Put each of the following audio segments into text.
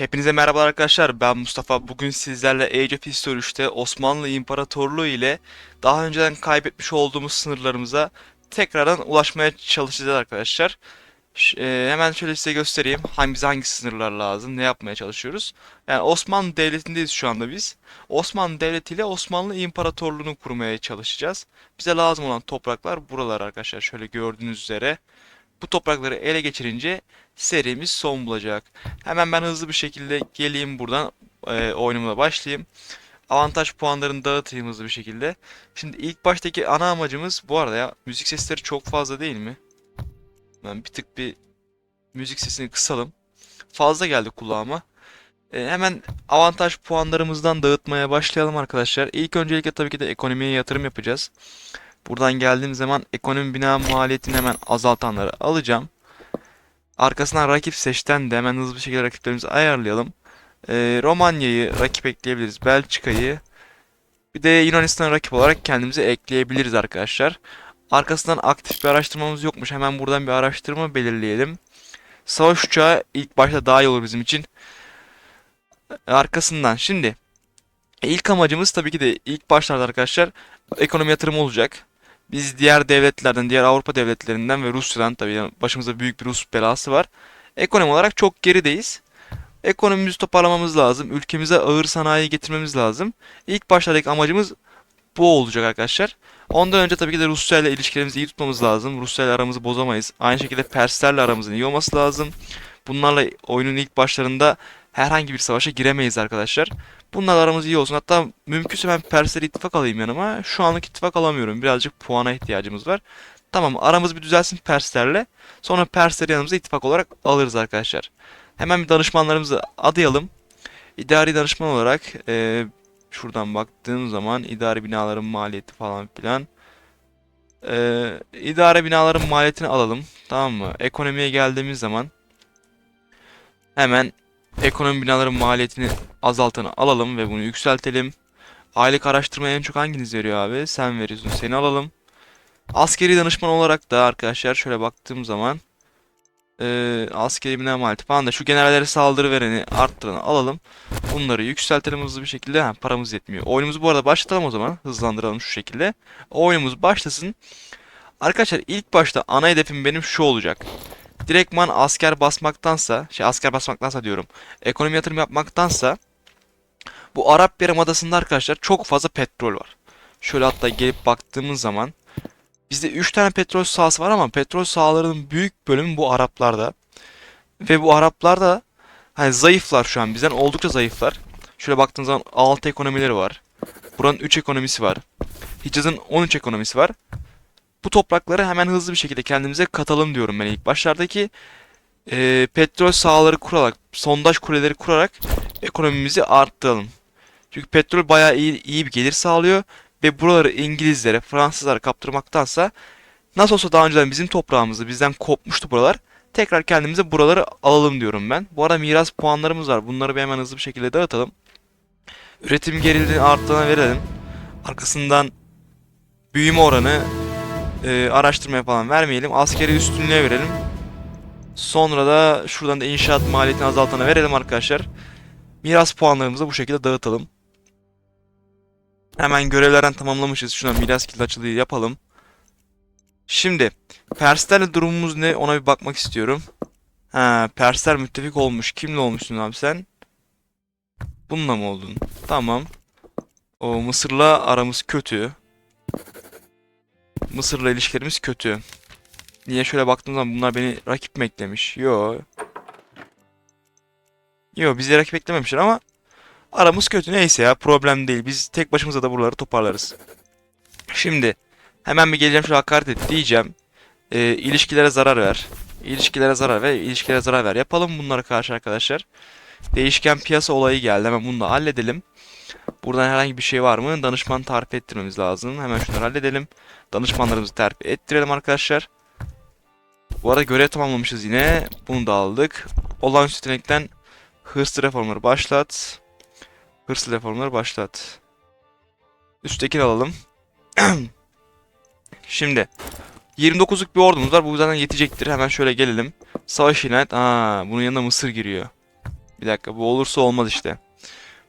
Hepinize merhaba arkadaşlar. Ben Mustafa. Bugün sizlerle Age of History 3'te Osmanlı İmparatorluğu ile daha önceden kaybetmiş olduğumuz sınırlarımıza tekrardan ulaşmaya çalışacağız arkadaşlar. Ş- e, hemen şöyle size göstereyim. Hangi, hangi sınırlar lazım, ne yapmaya çalışıyoruz. Yani Osmanlı Devleti'ndeyiz şu anda biz. Osmanlı Devleti ile Osmanlı İmparatorluğu'nu kurmaya çalışacağız. Bize lazım olan topraklar buralar arkadaşlar. Şöyle gördüğünüz üzere. Bu toprakları ele geçirince serimiz son bulacak. Hemen ben hızlı bir şekilde geleyim buradan e, oyunuma başlayayım. Avantaj puanlarını dağıtayım hızlı bir şekilde. Şimdi ilk baştaki ana amacımız bu arada ya müzik sesleri çok fazla değil mi? Ben bir tık bir müzik sesini kısalım. Fazla geldi kulağıma. E, hemen avantaj puanlarımızdan dağıtmaya başlayalım arkadaşlar. İlk öncelikle tabii ki de ekonomiye yatırım yapacağız. Buradan geldiğim zaman ekonomi bina maliyetini hemen azaltanları alacağım. Arkasından rakip seçten de hemen hızlı bir şekilde rakiplerimizi ayarlayalım. Ee, Romanya'yı rakip ekleyebiliriz. Belçika'yı. Bir de Yunanistan'ı rakip olarak kendimize ekleyebiliriz arkadaşlar. Arkasından aktif bir araştırmamız yokmuş. Hemen buradan bir araştırma belirleyelim. Savaş uçağı ilk başta daha iyi olur bizim için. Arkasından şimdi ilk amacımız tabii ki de ilk başlarda arkadaşlar ekonomi yatırımı olacak. Biz diğer devletlerden, diğer Avrupa devletlerinden ve Rusya'dan tabii yani başımızda büyük bir Rus belası var. Ekonomi olarak çok gerideyiz. Ekonomimizi toparlamamız lazım. Ülkemize ağır sanayi getirmemiz lazım. İlk başlardaki amacımız bu olacak arkadaşlar. Ondan önce tabii ki de Rusya ile ilişkilerimizi iyi tutmamız lazım. Rusya ile aramızı bozamayız. Aynı şekilde Perslerle aramızın iyi olması lazım. Bunlarla oyunun ilk başlarında herhangi bir savaşa giremeyiz arkadaşlar. Bunlarla aramız iyi olsun. Hatta mümkünse ben Persleri ittifak alayım yanıma. Şu anlık ittifak alamıyorum. Birazcık puana ihtiyacımız var. Tamam aramız bir düzelsin Perslerle. Sonra Persleri yanımıza ittifak olarak alırız arkadaşlar. Hemen bir danışmanlarımızı adayalım. İdari danışman olarak eee, şuradan baktığım zaman idari binaların maliyeti falan filan. Eee idare binaların maliyetini alalım. Tamam mı? Ekonomiye geldiğimiz zaman hemen ekonomi binaların maliyetini azaltanı alalım ve bunu yükseltelim. Aylık araştırmaya en çok hanginiz veriyor abi? Sen veriyorsun. Seni alalım. Askeri danışman olarak da arkadaşlar şöyle baktığım zaman eee askeri bina maliyeti falan da şu generallere saldırı vereni arttıranı alalım. Bunları yükseltelim hızlı bir şekilde. Ha, paramız yetmiyor. Oyunumuzu bu arada başlatalım o zaman. Hızlandıralım şu şekilde. Oyunumuz başlasın. Arkadaşlar ilk başta ana hedefim benim şu olacak. Direktman asker basmaktansa, şey asker basmaktansa diyorum. Ekonomi yatırım yapmaktansa bu Arap Yarımadası'nda arkadaşlar çok fazla petrol var. Şöyle hatta gelip baktığımız zaman bizde 3 tane petrol sahası var ama petrol sahalarının büyük bölümü bu Araplarda. Ve bu Araplar da hani zayıflar şu an bizden oldukça zayıflar. Şöyle baktığınız zaman 6 ekonomileri var. Buranın 3 ekonomisi var. Hicaz'ın 13 ekonomisi var. Bu toprakları hemen hızlı bir şekilde kendimize katalım diyorum ben ilk başlardaki e, petrol sahaları kurarak, sondaj kuleleri kurarak ekonomimizi arttıralım. Çünkü petrol bayağı iyi, iyi bir gelir sağlıyor ve buraları İngilizlere, Fransızlara kaptırmaktansa nasıl olsa daha önceden bizim toprağımızda bizden kopmuştu buralar. Tekrar kendimize buraları alalım diyorum ben. Bu arada miras puanlarımız var. Bunları bir hemen hızlı bir şekilde dağıtalım. Üretim geriliğini arttığına verelim. Arkasından büyüme oranı e, araştırmaya falan vermeyelim. Askeri üstünlüğe verelim. Sonra da şuradan da inşaat maliyetini azaltana verelim arkadaşlar. Miras puanlarımızı bu şekilde dağıtalım. Hemen görevlerden tamamlamışız. Şuradan miras kilidi açılığı yapalım. Şimdi Perslerle durumumuz ne ona bir bakmak istiyorum. Ha, Persler müttefik olmuş. Kimle olmuşsun abi sen? Bununla mı oldun? Tamam. O Mısır'la aramız kötü. Mısır'la ilişkilerimiz kötü. Niye şöyle baktığım zaman bunlar beni rakip mi eklemiş? Yo. Yo bizi rakip eklememişler ama aramız kötü. Neyse ya problem değil. Biz tek başımıza da buraları toparlarız. Şimdi hemen bir geleceğim şu hakaret et diyeceğim. Ee, ilişkilere zarar ver. İlişkilere zarar ver. ilişkilere zarar ver. Yapalım bunlara karşı arkadaşlar. Değişken piyasa olayı geldi. Hemen bunu da halledelim. Buradan herhangi bir şey var mı? Danışman tarif ettirmemiz lazım. Hemen şunları halledelim. Danışmanlarımızı terfi ettirelim arkadaşlar. Bu arada görev tamamlamışız yine. Bunu da aldık. Olağanüstü yetenekten hırslı reformları başlat. Hırslı reformları başlat. Üsttekini alalım. Şimdi 29'luk bir ordumuz var. Bu zaten yetecektir. Hemen şöyle gelelim. Savaş ilan et. Aa, bunun yanına Mısır giriyor. Bir dakika bu olursa olmaz işte.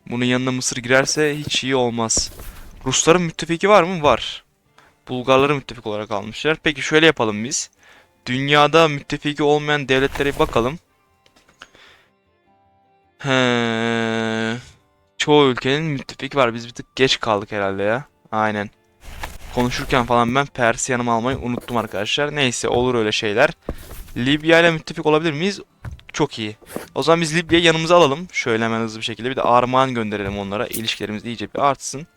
Bunun yanına Mısır girerse hiç iyi olmaz. Rusların müttefiki var mı? Var. Bulgarları müttefik olarak almışlar. Peki şöyle yapalım biz. Dünyada müttefiki olmayan devletlere bakalım. He. Çoğu ülkenin müttefiki var. Biz bir tık geç kaldık herhalde ya. Aynen. Konuşurken falan ben Pers'i yanıma almayı unuttum arkadaşlar. Neyse olur öyle şeyler. Libya ile müttefik olabilir miyiz? Çok iyi. O zaman biz Libya'yı yanımıza alalım. Şöyle hemen hızlı bir şekilde. Bir de armağan gönderelim onlara. İlişkilerimiz iyice bir artsın.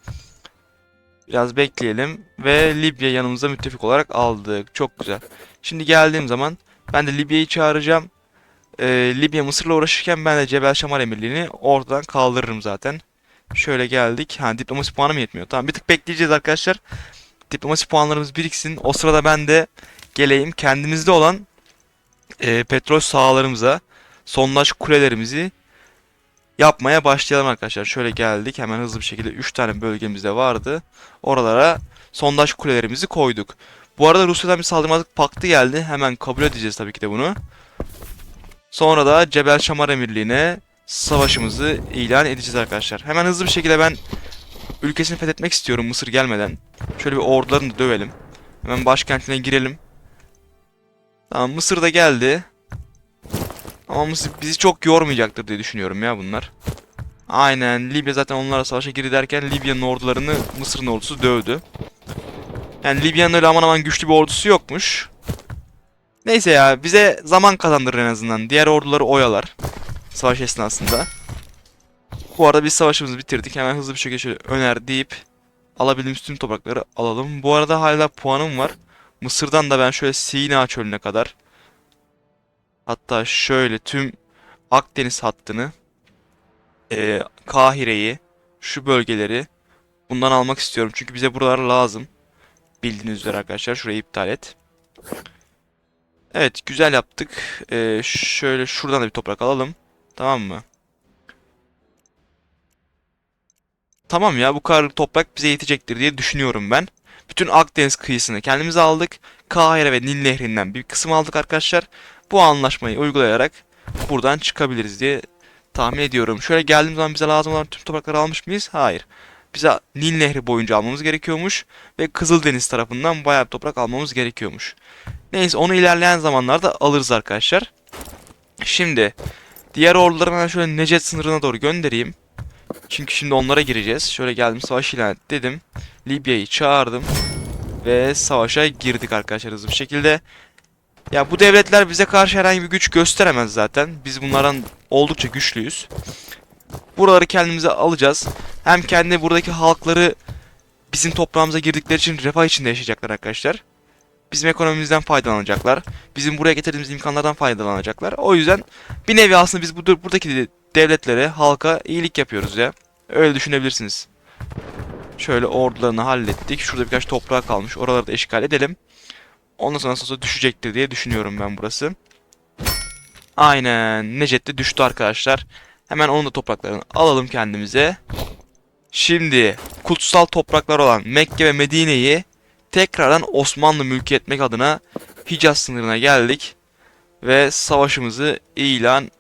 Biraz bekleyelim. Ve Libya yanımıza müttefik olarak aldık. Çok güzel. Şimdi geldiğim zaman ben de Libya'yı çağıracağım. Ee, Libya Mısır'la uğraşırken ben de Cebel Şamar Emirliği'ni ortadan kaldırırım zaten. Şöyle geldik. Ha diplomasi puanı mı yetmiyor? Tamam bir tık bekleyeceğiz arkadaşlar. Diplomasi puanlarımız biriksin. O sırada ben de geleyim kendimizde olan e, petrol sahalarımıza sondaj kulelerimizi yapmaya başlayalım arkadaşlar. Şöyle geldik hemen hızlı bir şekilde 3 tane bölgemizde vardı. Oralara sondaj kulelerimizi koyduk. Bu arada Rusya'dan bir saldırmazlık paktı geldi. Hemen kabul edeceğiz tabii ki de bunu. Sonra da Cebel Şamar Emirliği'ne savaşımızı ilan edeceğiz arkadaşlar. Hemen hızlı bir şekilde ben ülkesini fethetmek istiyorum Mısır gelmeden. Şöyle bir ordularını da dövelim. Hemen başkentine girelim. Tamam Mısır da geldi. Ama Mısır bizi çok yormayacaktır diye düşünüyorum ya bunlar. Aynen Libya zaten onlarla savaşa girdi derken Libya'nın ordularını Mısır'ın ordusu dövdü. Yani Libya'nın öyle aman aman güçlü bir ordusu yokmuş. Neyse ya bize zaman kazandırır en azından. Diğer orduları oyalar. Savaş esnasında. Bu arada biz savaşımızı bitirdik. Hemen hızlı bir şekilde şöyle öner deyip alabildiğimiz tüm toprakları alalım. Bu arada hala puanım var. Mısır'dan da ben şöyle Sina çölüne kadar hatta şöyle tüm Akdeniz hattını eee, Kahire'yi şu bölgeleri bundan almak istiyorum. Çünkü bize buralar lazım. Bildiğiniz üzere arkadaşlar şurayı iptal et. Evet güzel yaptık. Eee, şöyle şuradan da bir toprak alalım. Tamam mı? Tamam ya bu kadar toprak bize yetecektir diye düşünüyorum ben. Bütün Akdeniz kıyısını kendimize aldık. Kahire ve Nil Nehri'nden bir kısım aldık arkadaşlar. Bu anlaşmayı uygulayarak buradan çıkabiliriz diye tahmin ediyorum. Şöyle geldiğim zaman bize lazım olan tüm toprakları almış mıyız? Hayır. Bize Nil Nehri boyunca almamız gerekiyormuş ve Kızıldeniz tarafından bayağı toprak almamız gerekiyormuş. Neyse onu ilerleyen zamanlarda alırız arkadaşlar. Şimdi diğer orduları ben şöyle Necet sınırına doğru göndereyim. Çünkü şimdi onlara gireceğiz. Şöyle geldim savaş ilan et dedim. Libya'yı çağırdım. Ve savaşa girdik arkadaşlar hızlı bir şekilde. Ya bu devletler bize karşı herhangi bir güç gösteremez zaten. Biz bunlardan oldukça güçlüyüz. Buraları kendimize alacağız. Hem kendi buradaki halkları bizim toprağımıza girdikleri için refah içinde yaşayacaklar arkadaşlar. Bizim ekonomimizden faydalanacaklar. Bizim buraya getirdiğimiz imkanlardan faydalanacaklar. O yüzden bir nevi aslında biz bu, buradaki devletlere, halka iyilik yapıyoruz ya. Öyle düşünebilirsiniz. Şöyle ordularını hallettik. Şurada birkaç toprağı kalmış. Oraları da eşgal edelim. Ondan sonra nasıl düşecektir diye düşünüyorum ben burası. Aynen. Necet de düştü arkadaşlar. Hemen onun da topraklarını alalım kendimize. Şimdi kutsal topraklar olan Mekke ve Medine'yi tekrardan Osmanlı mülki etmek adına Hicaz sınırına geldik. Ve savaşımızı ilan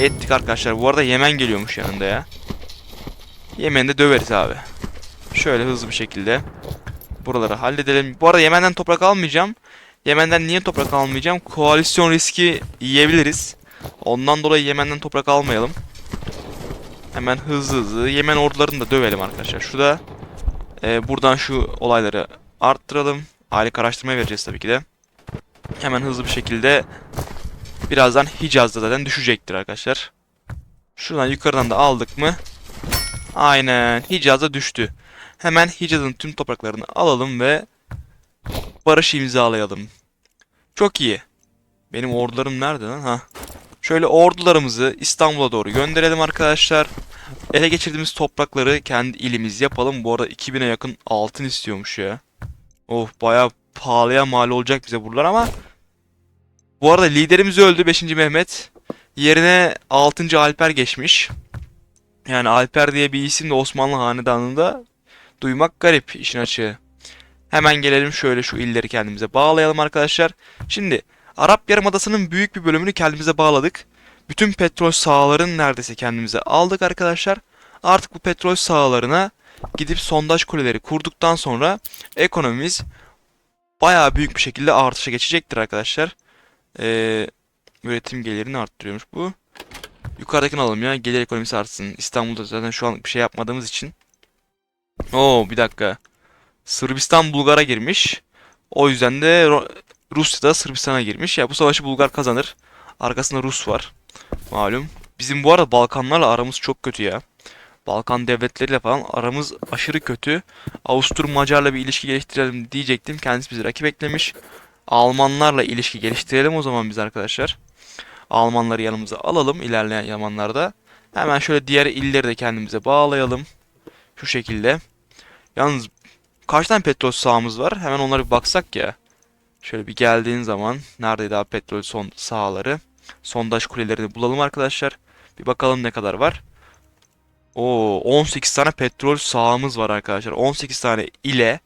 ettik arkadaşlar. Bu arada Yemen geliyormuş yanında ya. Yemen'de döveriz abi. Şöyle hızlı bir şekilde buraları halledelim. Bu arada Yemen'den toprak almayacağım. Yemen'den niye toprak almayacağım? Koalisyon riski yiyebiliriz. Ondan dolayı Yemen'den toprak almayalım. Hemen hızlı hızlı Yemen ordularını da dövelim arkadaşlar. Şurada e, buradan şu olayları arttıralım. Aylık araştırmaya vereceğiz tabii ki de. Hemen hızlı bir şekilde birazdan Hicaz'da zaten düşecektir arkadaşlar. Şuradan yukarıdan da aldık mı? Aynen Hicaz'a düştü. Hemen Hicaz'ın tüm topraklarını alalım ve barış imzalayalım. Çok iyi. Benim ordularım nerede lan? Ha. Şöyle ordularımızı İstanbul'a doğru gönderelim arkadaşlar. Ele geçirdiğimiz toprakları kendi ilimiz yapalım. Bu arada 2000'e yakın altın istiyormuş ya. Of bayağı pahalıya mal olacak bize buralar ama bu arada liderimiz öldü 5. Mehmet. Yerine 6. Alper geçmiş. Yani Alper diye bir isim de Osmanlı Hanedanı'nda duymak garip işin açığı. Hemen gelelim şöyle şu illeri kendimize bağlayalım arkadaşlar. Şimdi Arap Yarımadası'nın büyük bir bölümünü kendimize bağladık. Bütün petrol sahalarını neredeyse kendimize aldık arkadaşlar. Artık bu petrol sahalarına gidip sondaj kuleleri kurduktan sonra ekonomimiz bayağı büyük bir şekilde artışa geçecektir arkadaşlar. Ee, üretim gelirini arttırıyormuş bu. Yukarıdakini alalım ya. Gelir ekonomisi artsın. İstanbul'da zaten şu an bir şey yapmadığımız için. Oo bir dakika. Sırbistan Bulgar'a girmiş. O yüzden de Rusya da Sırbistan'a girmiş. Ya bu savaşı Bulgar kazanır. Arkasında Rus var. Malum. Bizim bu arada Balkanlarla aramız çok kötü ya. Balkan devletleriyle falan aramız aşırı kötü. Avusturya Macar'la bir ilişki geliştirelim diyecektim. Kendisi bizi rakip eklemiş. Almanlarla ilişki geliştirelim o zaman biz arkadaşlar. Almanları yanımıza alalım ilerleyen zamanlarda. Hemen şöyle diğer illeri de kendimize bağlayalım. Şu şekilde. Yalnız kaç tane petrol sahamız var? Hemen onlara bir baksak ya. Şöyle bir geldiğin zaman neredeydi abi petrol son sahaları? Sondaj kulelerini bulalım arkadaşlar. Bir bakalım ne kadar var. Oo 18 tane petrol sahamız var arkadaşlar. 18 tane ile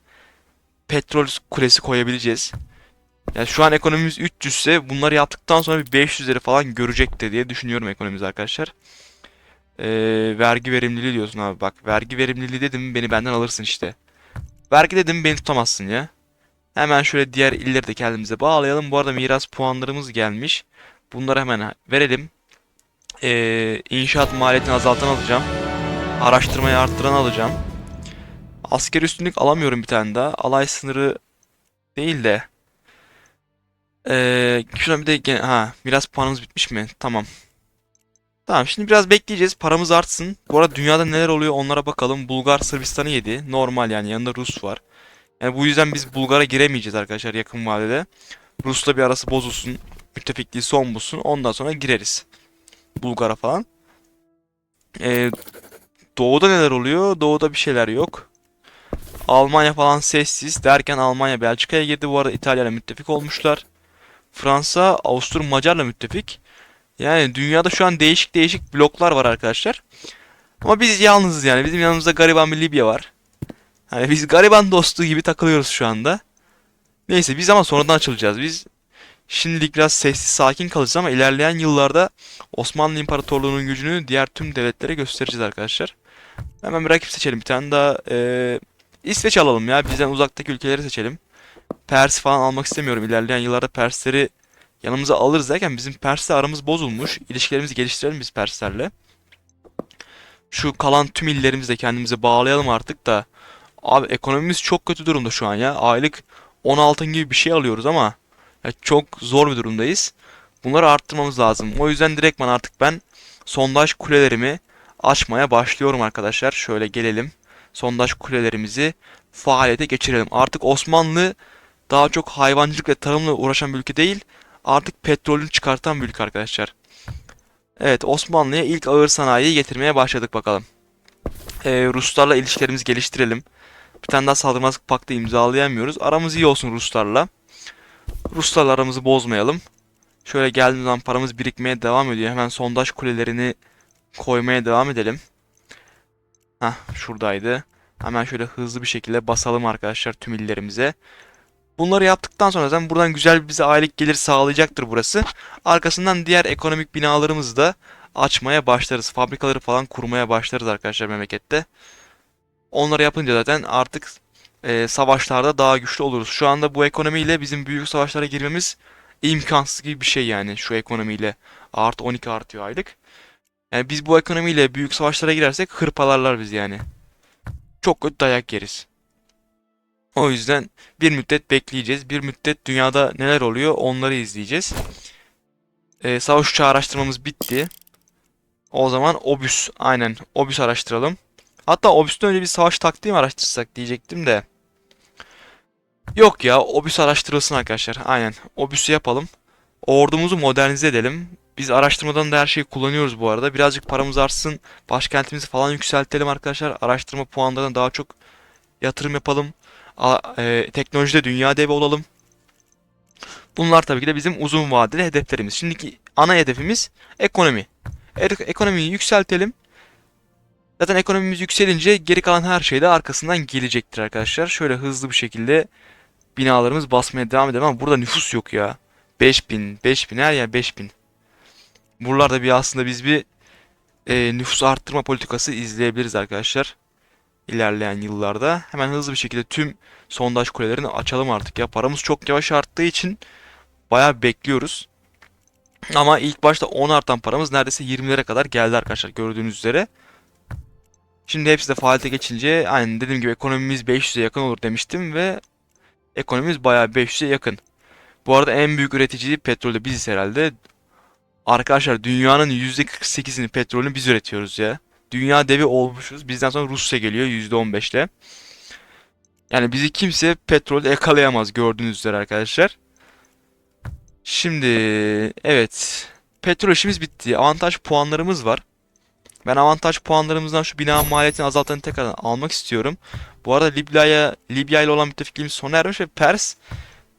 petrol kulesi koyabileceğiz. Yani şu an ekonomimiz 300 ise bunları yaptıktan sonra bir 500'leri falan görecektir diye düşünüyorum ekonomimiz arkadaşlar. Ee, vergi verimliliği diyorsun abi bak. Vergi verimliliği dedim beni benden alırsın işte. Vergi dedim beni tutamazsın ya. Hemen şöyle diğer illeri de kendimize bağlayalım. Bu arada miras puanlarımız gelmiş. Bunları hemen verelim. Ee, inşaat maliyetini azaltan alacağım. Araştırmayı arttıran alacağım. Asker üstünlük alamıyorum bir tane daha. Alay sınırı değil de. Ee, şuna bir de ha miras puanımız bitmiş mi? Tamam. Tamam şimdi biraz bekleyeceğiz. Paramız artsın. Bu arada dünyada neler oluyor onlara bakalım. Bulgar Sırbistan'ı yedi. Normal yani yanında Rus var. Yani bu yüzden biz Bulgar'a giremeyeceğiz arkadaşlar yakın vadede. Rus'la bir arası bozulsun. Müttefikliği son bulsun. Ondan sonra gireriz. Bulgar'a falan. Ee, doğuda neler oluyor? Doğuda bir şeyler yok. Almanya falan sessiz derken Almanya Belçika'ya girdi. Bu arada İtalya'yla müttefik olmuşlar. Fransa Avusturya Macar'la müttefik. Yani dünyada şu an değişik değişik bloklar var arkadaşlar. Ama biz yalnızız yani. Bizim yanımızda gariban bir Libya var. Hani biz gariban dostu gibi takılıyoruz şu anda. Neyse biz ama sonradan açılacağız. Biz şimdilik biraz sessiz sakin kalacağız ama ilerleyen yıllarda Osmanlı İmparatorluğu'nun gücünü diğer tüm devletlere göstereceğiz arkadaşlar. Hemen bir rakip seçelim. Bir tane daha eee, İsveç alalım ya. Bizden uzaktaki ülkeleri seçelim. Pers falan almak istemiyorum. İlerleyen yıllarda Persleri yanımıza alırız derken bizim Pers'le aramız bozulmuş. İlişkilerimizi geliştirelim biz Perslerle. Şu kalan tüm illerimizi de kendimize bağlayalım artık da. Abi ekonomimiz çok kötü durumda şu an ya. Aylık 10 altın gibi bir şey alıyoruz ama ya çok zor bir durumdayız. Bunları arttırmamız lazım. O yüzden direktman artık ben sondaj kulelerimi açmaya başlıyorum arkadaşlar. Şöyle gelelim. Sondaj kulelerimizi faaliyete geçirelim. Artık Osmanlı daha çok hayvancılık ve tarımla uğraşan bir ülke değil. Artık petrolünü çıkartan bir ülke arkadaşlar. Evet Osmanlı'ya ilk ağır sanayiyi getirmeye başladık bakalım. Ee, Ruslarla ilişkilerimizi geliştirelim. Bir tane daha saldırmazlık paktı imzalayamıyoruz. Aramız iyi olsun Ruslarla. Ruslarla aramızı bozmayalım. Şöyle geldiğimiz zaman paramız birikmeye devam ediyor. Hemen sondaj kulelerini koymaya devam edelim. Hah şuradaydı. Hemen şöyle hızlı bir şekilde basalım arkadaşlar tüm illerimize. Bunları yaptıktan sonra zaten buradan güzel bize aylık gelir sağlayacaktır burası. Arkasından diğer ekonomik binalarımızı da açmaya başlarız. Fabrikaları falan kurmaya başlarız arkadaşlar memlekette. Onları yapınca zaten artık e, savaşlarda daha güçlü oluruz. Şu anda bu ekonomiyle bizim büyük savaşlara girmemiz imkansız gibi bir şey yani şu ekonomiyle. Artı 12 artıyor aylık. Yani biz bu ekonomiyle büyük savaşlara girersek hırpalarlar biz yani. Çok kötü dayak yeriz. O yüzden bir müddet bekleyeceğiz. Bir müddet dünyada neler oluyor onları izleyeceğiz. Ee, savaş uçağı araştırmamız bitti. O zaman Obüs. Aynen Obüs araştıralım. Hatta Obüs'ten önce bir savaş taktiği mi araştırsak diyecektim de. Yok ya Obüs araştırılsın arkadaşlar. Aynen Obüs'ü yapalım. Ordumuzu modernize edelim. Biz araştırmadan da her şeyi kullanıyoruz bu arada. Birazcık paramız artsın. Başkentimizi falan yükseltelim arkadaşlar. Araştırma puanlarına daha çok yatırım yapalım. E, teknolojide dünya devi olalım. Bunlar tabii ki de bizim uzun vadeli hedeflerimiz. Şimdiki ana hedefimiz ekonomi. E- ekonomiyi yükseltelim. Zaten ekonomimiz yükselince geri kalan her şey de arkasından gelecektir arkadaşlar. Şöyle hızlı bir şekilde binalarımız basmaya devam edelim ama burada nüfus yok ya. 5000, 5000 her yer 5000. Buralarda bir aslında biz bir e, nüfus arttırma politikası izleyebiliriz arkadaşlar. İlerleyen yıllarda. Hemen hızlı bir şekilde tüm sondaj kulelerini açalım artık ya. Paramız çok yavaş arttığı için bayağı bekliyoruz. Ama ilk başta 10 artan paramız neredeyse 20'lere kadar geldi arkadaşlar gördüğünüz üzere. Şimdi hepsi de faaliyete geçince aynen dediğim gibi ekonomimiz 500'e yakın olur demiştim ve ekonomimiz bayağı 500'e yakın. Bu arada en büyük üretici petrolde biziz herhalde. Arkadaşlar dünyanın %48'ini petrolünü biz üretiyoruz ya. Dünya devi olmuşuz. Bizden sonra Rusya geliyor %15 ile. Yani bizi kimse petrolde yakalayamaz gördüğünüz üzere arkadaşlar. Şimdi evet. Petrol işimiz bitti. Avantaj puanlarımız var. Ben avantaj puanlarımızdan şu bina maliyetini azaltanı tekrardan almak istiyorum. Bu arada Libya'ya Libya ile olan müttefikliğimiz sona ermiş ve Pers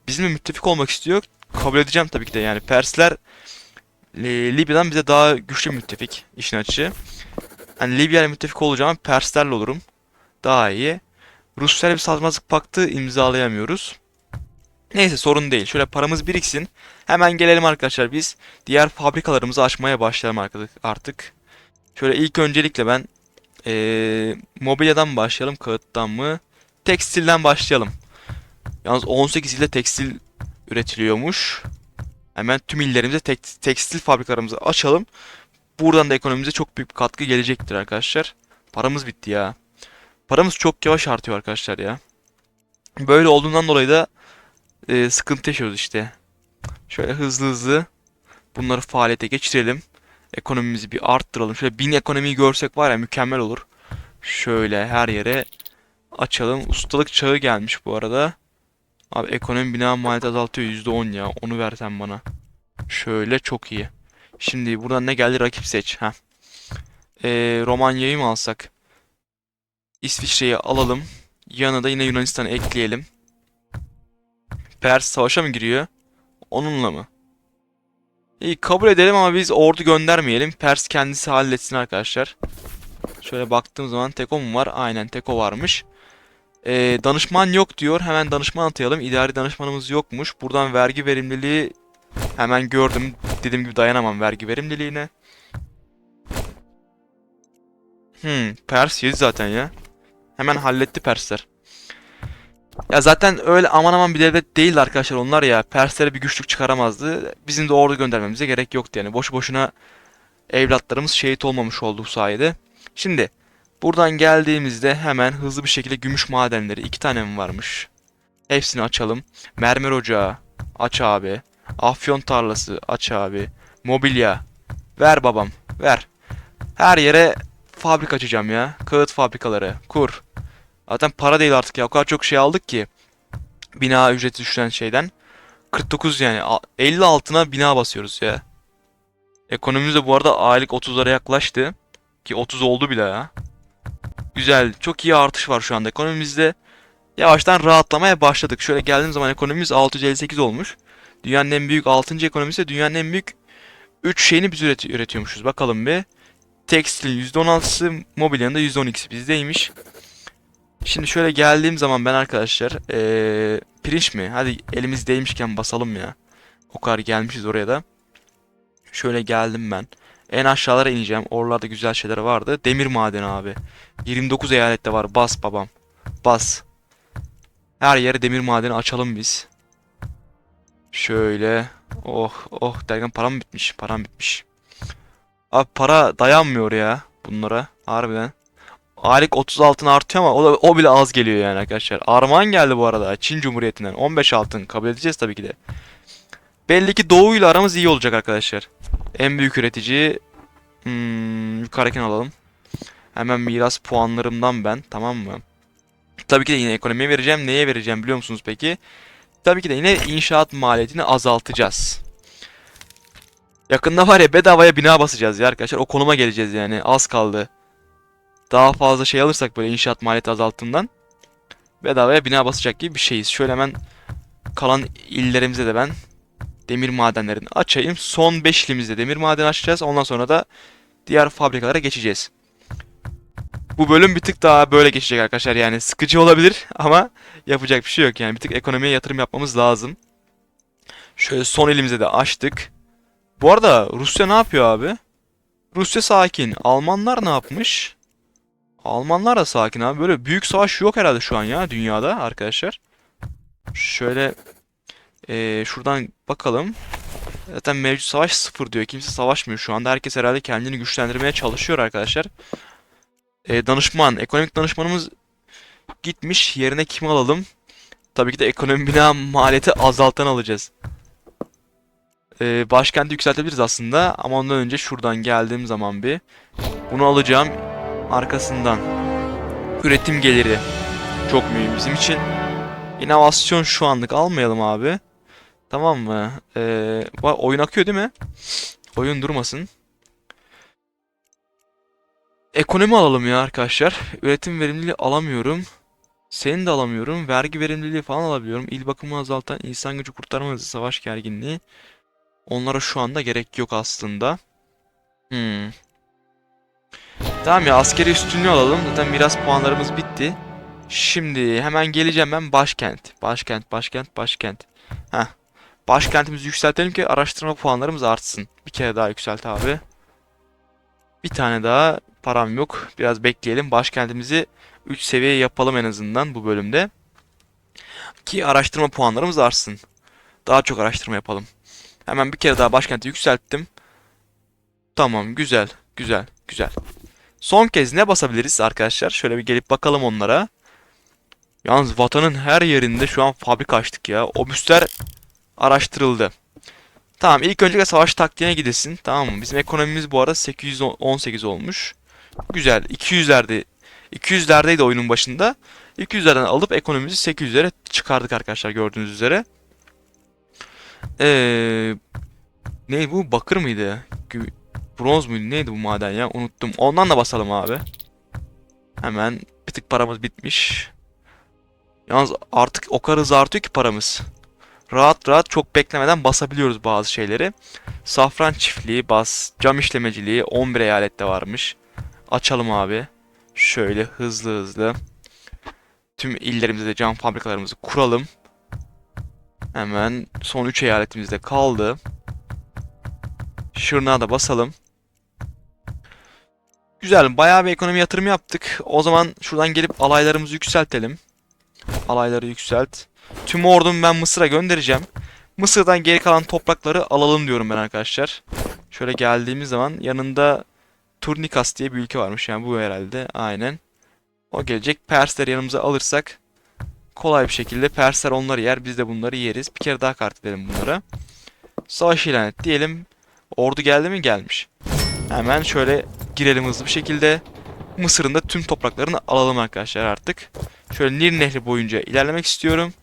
bizimle müttefik olmak istiyor. Kabul edeceğim tabii ki de yani. Persler e, Libya'dan bize daha güçlü müttefik işin açığı. Hani Libya ile müttefik olacağım Perslerle olurum. Daha iyi. Ruslarla bir saldırmazlık paktı imzalayamıyoruz. Neyse sorun değil. Şöyle paramız biriksin. Hemen gelelim arkadaşlar biz. Diğer fabrikalarımızı açmaya başlayalım artık. Şöyle ilk öncelikle ben eee, mobilyadan başlayalım. Kağıttan mı? Tekstilden başlayalım. Yalnız 18 ilde tekstil üretiliyormuş. Hemen tüm illerimize tek- tekstil fabrikalarımızı açalım. Buradan da ekonomimize çok büyük bir katkı gelecektir arkadaşlar. Paramız bitti ya. Paramız çok yavaş artıyor arkadaşlar ya. Böyle olduğundan dolayı da e, sıkıntı yaşıyoruz işte. Şöyle hızlı hızlı bunları faaliyete geçirelim. Ekonomimizi bir arttıralım. Şöyle bin ekonomiyi görsek var ya mükemmel olur. Şöyle her yere açalım. Ustalık çağı gelmiş bu arada. Abi ekonomi bina maliyeti azaltıyor %10 ya. Onu versen bana. Şöyle çok iyi. Şimdi buradan ne geldi? Rakip seç. Heh. Ee, Romanya'yı mı alsak? İsviçre'yi alalım. Yanına da yine Yunanistan'ı ekleyelim. Pers savaşa mı giriyor? Onunla mı? İyi kabul edelim ama biz ordu göndermeyelim. Pers kendisi halletsin arkadaşlar. Şöyle baktığım zaman Teko mu var? Aynen Teko varmış. Ee, danışman yok diyor. Hemen danışman atayalım. İdari danışmanımız yokmuş. Buradan vergi verimliliği hemen gördüm. Dediğim gibi dayanamam vergi verimliliğine. Hmm, Pers yedi zaten ya. Hemen halletti Persler. Ya zaten öyle aman aman bir devlet değildi arkadaşlar onlar ya. Perslere bir güçlük çıkaramazdı. Bizim de ordu göndermemize gerek yoktu yani. Boşu boşuna evlatlarımız şehit olmamış oldu bu sayede. Şimdi buradan geldiğimizde hemen hızlı bir şekilde gümüş madenleri iki tane mi varmış? Hepsini açalım. Mermer ocağı aç abi. Afyon tarlası aç abi. Mobilya ver babam ver. Her yere fabrika açacağım ya. Kağıt fabrikaları kur. Zaten para değil artık ya. O kadar çok şey aldık ki. Bina ücreti düşen şeyden. 49 yani. A- 50 altına bina basıyoruz ya. Ekonomimiz de bu arada aylık 30'lara yaklaştı. Ki 30 oldu bile ya. Güzel. Çok iyi artış var şu anda ekonomimizde. Yavaştan rahatlamaya başladık. Şöyle geldiğim zaman ekonomimiz 658 olmuş. Dünyanın en büyük 6. ekonomisi de dünyanın en büyük 3 şeyini biz üreti- üretiyormuşuz. Bakalım bir. Tekstilin %16'sı, mobilyanın da %12'si bizdeymiş. Şimdi şöyle geldiğim zaman ben arkadaşlar eee pirinç mi? Hadi elimizdeymişken basalım ya. O kadar gelmişiz oraya da. Şöyle geldim ben. En aşağılara ineceğim. Oralarda güzel şeyler vardı. Demir madeni abi. 29 eyalette var. Bas babam. Bas. Her yere demir madeni açalım biz. Şöyle. Oh oh derken param bitmiş. Param bitmiş. Abi para dayanmıyor ya bunlara. Harbiden. Aylık 30 altın artıyor ama o, da, o bile az geliyor yani arkadaşlar. Armağan geldi bu arada Çin Cumhuriyeti'nden. 15 altın kabul edeceğiz tabii ki de. Belli ki Doğu ile aramız iyi olacak arkadaşlar. En büyük üretici hmm, yukarıdakini alalım. Hemen miras puanlarımdan ben tamam mı? Tabii ki de yine ekonomiye vereceğim. Neye vereceğim biliyor musunuz peki? Tabii ki de yine inşaat maliyetini azaltacağız. Yakında var ya bedavaya bina basacağız ya arkadaşlar. O konuma geleceğiz yani. Az kaldı daha fazla şey alırsak böyle inşaat maliyeti azalttığından bedavaya bina basacak gibi bir şeyiz. Şöyle hemen kalan illerimize de ben demir madenlerini açayım. Son 5 ilimizde demir maden açacağız. Ondan sonra da diğer fabrikalara geçeceğiz. Bu bölüm bir tık daha böyle geçecek arkadaşlar. Yani sıkıcı olabilir ama yapacak bir şey yok. Yani bir tık ekonomiye yatırım yapmamız lazım. Şöyle son elimize de açtık. Bu arada Rusya ne yapıyor abi? Rusya sakin. Almanlar ne yapmış? Almanlar da sakin abi. Böyle büyük savaş yok herhalde şu an ya dünyada arkadaşlar. Şöyle eee, şuradan bakalım. Zaten mevcut savaş sıfır diyor. Kimse savaşmıyor şu anda. Herkes herhalde kendini güçlendirmeye çalışıyor arkadaşlar. Eee, danışman, ekonomik danışmanımız gitmiş. Yerine kim alalım? Tabii ki de ekonomi bina maliyeti azaltan alacağız. Eee başkenti yükseltebiliriz aslında. Ama ondan önce şuradan geldiğim zaman bir bunu alacağım. Arkasından üretim geliri çok mühim bizim için. İnovasyon şu anlık almayalım abi. Tamam mı? Ee, oyun akıyor değil mi? Oyun durmasın. Ekonomi alalım ya arkadaşlar. Üretim verimliliği alamıyorum. Seni de alamıyorum. Vergi verimliliği falan alabiliyorum. İl bakımı azaltan insan gücü kurtarma hızı, savaş gerginliği. Onlara şu anda gerek yok aslında. Hmm. Tamam ya askeri üstünlüğü alalım. Zaten miras puanlarımız bitti. Şimdi hemen geleceğim ben başkent. Başkent, başkent, başkent. Heh. Başkentimizi yükseltelim ki araştırma puanlarımız artsın. Bir kere daha yükselt abi. Bir tane daha param yok. Biraz bekleyelim. Başkentimizi 3 seviye yapalım en azından bu bölümde. Ki araştırma puanlarımız artsın. Daha çok araştırma yapalım. Hemen bir kere daha başkenti yükselttim. Tamam, güzel, güzel, güzel. Son kez ne basabiliriz arkadaşlar? Şöyle bir gelip bakalım onlara. Yalnız vatanın her yerinde şu an fabrika açtık ya. Obüsler araştırıldı. Tamam ilk önce savaş taktiğine gidesin. Tamam mı? Bizim ekonomimiz bu arada 818 olmuş. Güzel. 200'lerde 200'lerdeydi oyunun başında. 200'lerden alıp ekonomimizi 800'lere çıkardık arkadaşlar gördüğünüz üzere. Ee, ne bu? Bakır mıydı? Bronz muydu? Neydi bu maden ya? Unuttum. Ondan da basalım abi. Hemen bir tık paramız bitmiş. Yalnız artık o kadar hızlı artıyor ki paramız. Rahat rahat çok beklemeden basabiliyoruz bazı şeyleri. Safran çiftliği bas. Cam işlemeciliği 11 eyalette varmış. Açalım abi. Şöyle hızlı hızlı. Tüm illerimizde de cam fabrikalarımızı kuralım. Hemen son 3 eyaletimizde kaldı. Şırnağa da basalım. Güzel, bayağı bir ekonomi yatırım yaptık. O zaman şuradan gelip alaylarımızı yükseltelim. Alayları yükselt. Tüm ordumu ben Mısır'a göndereceğim. Mısır'dan geri kalan toprakları alalım diyorum ben arkadaşlar. Şöyle geldiğimiz zaman yanında Turnikas diye bir ülke varmış yani bu herhalde. Aynen. O gelecek. Persleri yanımıza alırsak kolay bir şekilde Persler onları yer biz de bunları yeriz. Bir kere daha kart edelim bunlara. Savaş ilan et diyelim. Ordu geldi mi? Gelmiş. Hemen şöyle girelim hızlı bir şekilde. Mısır'ın da tüm topraklarını alalım arkadaşlar artık. Şöyle Nil Nehri boyunca ilerlemek istiyorum.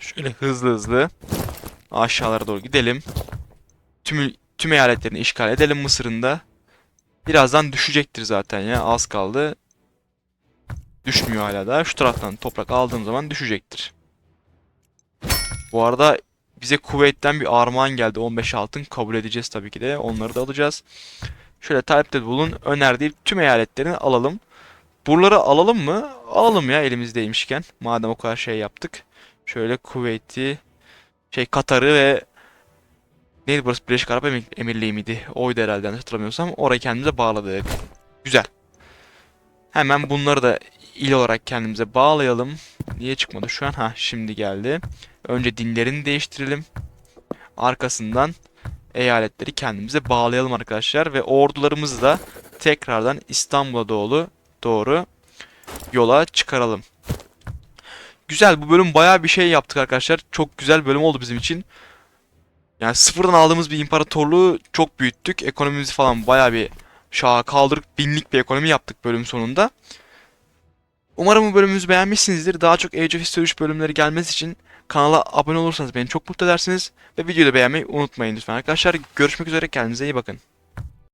Şöyle hızlı hızlı aşağılara doğru gidelim. Tüm tüm eyaletlerini işgal edelim Mısır'ın da. Birazdan düşecektir zaten ya. Az kaldı. Düşmüyor hala da. Şu taraftan toprak aldığım zaman düşecektir. Bu arada bize Kuveyt'ten bir armağan geldi. 15 altın kabul edeceğiz tabii ki de. Onları da alacağız. Şöyle talepte bulun. Önerdiği tüm eyaletlerini alalım. Buraları alalım mı? Alalım ya elimizdeymişken. Madem o kadar şey yaptık. Şöyle Kuveyt'i, şey Katar'ı ve neydi burası Birleşik Arap Emir- Emirliği miydi? Oydu herhalde yanlış hatırlamıyorsam. Orayı kendimize bağladık. Güzel. Hemen bunları da il olarak kendimize bağlayalım. Niye çıkmadı şu an? Ha şimdi geldi. Önce dinlerini değiştirelim. Arkasından eyaletleri kendimize bağlayalım arkadaşlar. Ve ordularımızı da tekrardan İstanbul'a doğru, doğru yola çıkaralım. Güzel bu bölüm bayağı bir şey yaptık arkadaşlar. Çok güzel bölüm oldu bizim için. Yani sıfırdan aldığımız bir imparatorluğu çok büyüttük. Ekonomimizi falan bayağı bir şaha kaldırıp binlik bir ekonomi yaptık bölüm sonunda. Umarım bu bölümümüzü beğenmişsinizdir. Daha çok Age of History 3 bölümleri gelmesi için kanala abone olursanız beni çok mutlu edersiniz. Ve videoyu da beğenmeyi unutmayın lütfen arkadaşlar. Görüşmek üzere kendinize iyi bakın.